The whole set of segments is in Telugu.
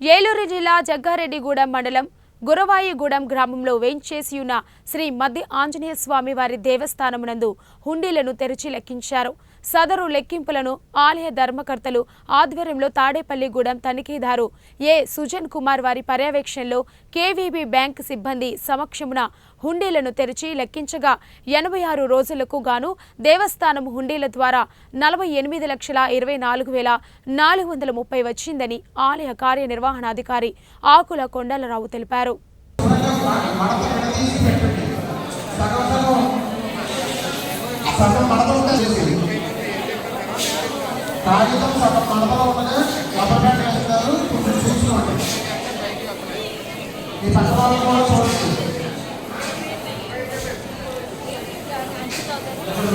ఏలూరు జిల్లా జగ్గారెడ్డిగూడెం మండలం గురవాయిగూడెం గ్రామంలో వేంచేసి ఉన్న శ్రీ మద్ది ఆంజనేయ స్వామి వారి దేవస్థానమునందు హుండీలను తెరిచి లెక్కించారు. సదరు లెక్కింపులను ఆలయ ధర్మకర్తలు ఆధ్వర్యంలో తాడేపల్లిగూడెం తనిఖీదారు ఏ సుజన్ కుమార్ వారి పర్యవేక్షణలో కేవీబీ బ్యాంక్ సిబ్బంది సమక్షమున హుండీలను తెరిచి లెక్కించగా ఎనభై ఆరు రోజులకు గాను దేవస్థానం హుండీల ద్వారా నలభై ఎనిమిది లక్షల ఇరవై నాలుగు వేల నాలుగు వందల ముప్పై వచ్చిందని ఆలయ కార్యనిర్వహణాధికారి ఆకుల కొండలరావు తెలిపారు. ఈ పక్క వాళ్ళు కూడా చూడండి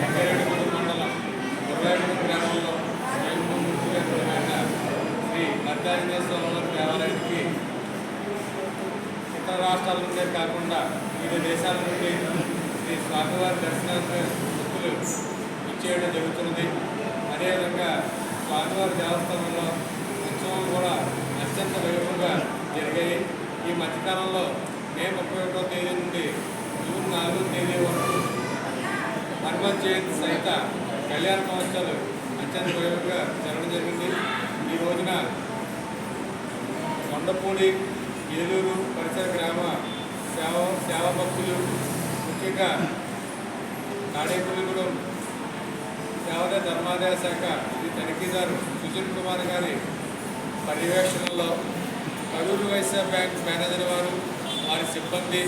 వెంకరేడుగూడెం మండలం గురవేడు గ్రామంలో శ్రీ మద్దాంజనేశ్వర దేవాలయానికి ఇతర రాష్ట్రాల నుండే కాకుండా వివిధ దేశాల నుండి శ్రీ స్వామివారి దర్శనానికి భక్తులు ఇచ్చేయడం జరుగుతున్నది అదేవిధంగా స్వామివారి దేవస్థానంలో ఉత్సవం కూడా అత్యంత వైభవంగా జరిగాయి ఈ మధ్యకాలంలో మే ముప్పై ఒకటో తేదీ నుండి జూన్ నాలుగో తేదీ వరకు హనుమాన్ జయంతి సహిత కళ్యాణ మహోత్సవాలు అత్యంత వైభవంగా జరగడం జరిగింది. ఈ రోజున కొండపూడి ఏలూరు పరిసర గ్రామ సేవ సేవా భక్తులు ముఖ్యంగా కాడేపల్లిగూడెం దేవాలయ ధర్మాదాయ శాఖ శ్రీ తనిఖీదారు సుజిన్ కుమార్ గారి పర్యవేక్షణలో కరూరు వైశ్య బ్యాంక్ మేనేజర్ వారు వారి సిబ్బంది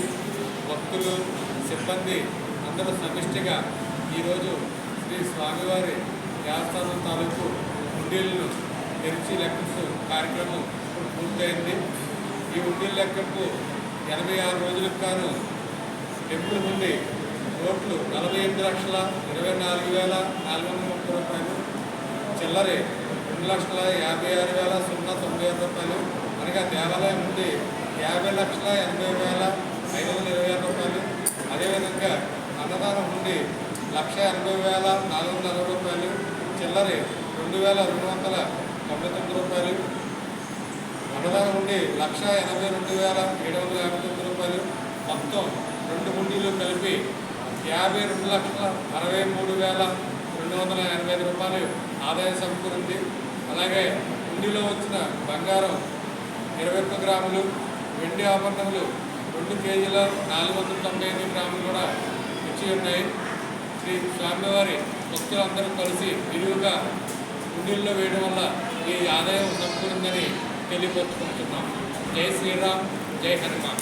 భక్తులు సిబ్బంది అందరూ సమిష్టిగా ఈరోజు శ్రీ స్వామివారి దేవస్థానం తాలూకు ఉండీలను తెరిచి లెక్కింపు కార్యక్రమం ఇప్పుడు పూర్తయింది. ఈ ఉండీల లెక్కింపు ఎనభై ఆరు రోజులకు గాను టెంపుల్ నుండి కోట్లు నలభై ఎనిమిది లక్షల ఇరవై నాలుగు వేల నాలుగు వందల ముప్పై రూపాయలు. చిల్లరే రెండు లక్షల యాభై ఆరు వేల సున్నా తొంభై ఆరు రూపాయలు. అనగా దేవాలయం నుండి యాభై లక్షల ఎనభై వేల ఐదు వందల ఇరవై ఆరు రూపాయలు. అదేవిధంగా అన్నదానం నుండి లక్ష ఎనభై వేల నాలుగు వందల అరవై రూపాయలు. చిల్లరి రెండు వేల రెండు వందల తొంభై తొమ్మిది రూపాయలు. అన్నదానం నుండి లక్ష ఎనభై రెండు వేల ఏడు వందల యాభై తొమ్మిది రూపాయలు. మొత్తం రెండు హుండీలు కలిపి యాభై రెండు లక్షల అరవై మూడు వేల రెండు వందల ఎనభై ఐదు రూపాయలు ఆదాయం సమకూరింది అలాగే హుండీలో వచ్చిన బంగారం ఇరవై ఒక్క గ్రాములు వెండి ఆభరణములు రెండు కేజీల నాలుగు వందల తొంభై ఎనిమిది గ్రాములు కూడా ఇచ్చి ఉన్నాయి. శ్రీ స్వామివారి భక్తులందరూ కలిసి విరివిగా గుండెల్లో వేయడం వల్ల ఈ ఆదాయం సమకూరిందని తెలియపరుచుకుంటున్నాం జై శ్రీరామ్ జై హనుమాన్.